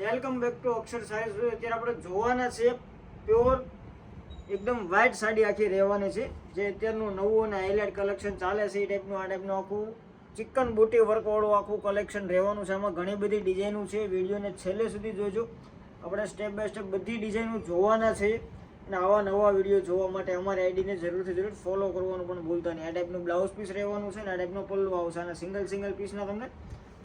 Welcome back to અક્ષર સારી story અત્યારે આપણે જોવાના છે પ્યોર, એકદમ વ્હાઇટ સાડી આખી રહેવાની છે. જે અત્યારનું નવું અને હાઇલાઇટ કલેક્શન ચાલે છે, એ ટાઈપનું આ ટાઈપનું આખું ચિકન બુટી વર્કવાળું આખું કલેક્શન રહેવાનું છે. આમાં ઘણી બધી ડિઝાઇનો છે. વિડીયોને છેલ્લે સુધી જોજો. આપણે સ્ટેપ બાય સ્ટેપ બધી ડિઝાઇનો જોવાના છે અને આવા નવા વીડિયો જોવા માટે અમારી આઈડીને જરૂરથી જરૂર ફોલો કરવાનું પણ ભૂલતા નહીં. આ ટાઈપનું બ્લાઉઝ પીસ રહેવાનું છે ને આ ટાઈપનો પલ્લુ આવશે. અને સિંગલ સિંગલ પીસના તમને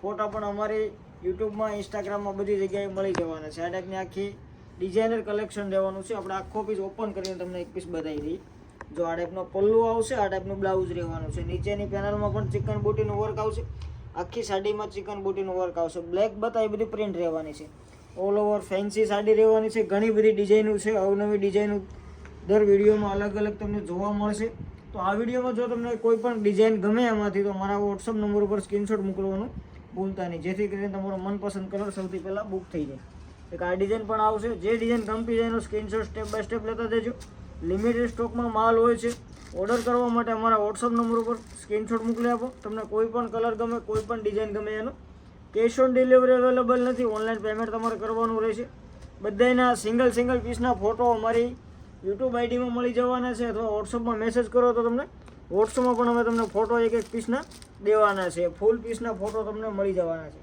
ફોટા પણ અમારી યુટ્યુબમાં, ઇન્સ્ટાગ્રામમાં બધી જગ્યાએ મળી જવાના છે. આ ટાઈપની આખી ડિઝાઇનર કલેક્શન રહેવાનું છે. આપણે આખો પીસ ઓપન કરીને તમને એક પીસ બતાવી દઈએ. જો આ ટાઈપનો પલ્લુ આવશે, આ ટાઈપનું બ્લાઉઝ રહેવાનું છે. નીચેની પેનલમાં પણ ચિકન બુટીનું વર્ક આવશે. આખી સાડીમાં ચિકન બુટીનું વર્ક આવશે. બ્લેક બતા એ બધી પ્રિન્ટ રહેવાની છે. ઓલ ઓવર ફેન્સી સાડી રહેવાની છે. ઘણી બધી ડિઝાઇનો છે. અવનવી ડિઝાઇનો દર વિડીયોમાં અલગ અલગ તમને જોવા મળશે. તો આ વિડીયોમાં જો તમને કોઈ પણ ડિઝાઇન ગમે એમાંથી તો મારા વોટ્સઅપ નંબર ઉપર સ્ક્રીનશોટ મોકલવાનું. ભૂલતા નહીં. જેથી કરીને તમારો મનપસંદ કલર સૌથી પહેલાં બુક થઈ જાય. એક આ ડિઝાઇન પણ આવશે. જે ડિઝાઇન ગમતી જાય એનો સ્ક્રીનશોટ સ્ટેપ બાય સ્ટેપ લેતા જજો લિમિટેડ સ્ટોકમાં માલ હોય છે. ઓર્ડર કરવા માટે અમારા વોટ્સઅપ નંબર ઉપર સ્ક્રીનશોટ મોકલી આપો. તમને કોઈ પણ કલર ગમે, કોઈ પણ ડિઝાઇન ગમે એનો. કેશ ઓન ડિલિવરી અવેલેબલ નથી. ઓનલાઈન પેમેન્ટ તમારે કરવાનું રહેશે. બધાના સિંગલ સિંગલ પીસના ફોટો અમારી યુટ્યુબ આઈડીમાં મળી જવાના છે અથવા વોટ્સઅપમાં મેસેજ કરો તો તમને વોટ્સઅપમાં પણ અમે તમને ફોટો એક એક પીસના દેવાના છે. ફૂલ પીસના ફોટો તમને મળી જવાના છે.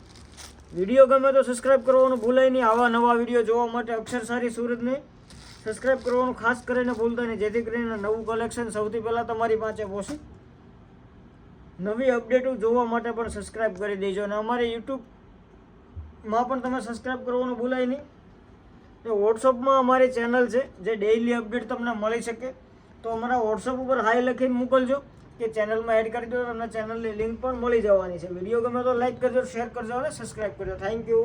વીડિયો ગમે તો સબસ્ક્રાઈબ કરવાનું ભૂલાય નહીં. આવા નવા વીડિયો જોવા માટે અક્ષર સારી સુરતને સબસ્ક્રાઈબ કરવાનું ખાસ કરીને ભૂલતા નહીં. જેથી કરીને નવું કલેક્શન સૌથી પહેલાં તમારી પાસે પહોંચે. નવી અપડેટો જોવા માટે પણ સબસ્ક્રાઈબ કરી દેજો. અને અમારે યુટ્યુબમાં પણ તમે સબસ્ક્રાઈબ કરવાનું ભૂલાય નહીં. તો વોટ્સઅપમાં અમારી ચેનલ છે, જે ડેઇલી અપડેટ તમને મળી શકે. તો અમારા વોટ્સઅપ ઉપર હાઈ લખી મોકલજો કે ચેનલમાં એડ કરી દો તમને ચેનલની લિંક પણ મળી જવાની છે. વીડિયો ગમે તો લાઈક કરજો શેર કરજો અને સબસ્ક્રાઇબ કરજો. Thank you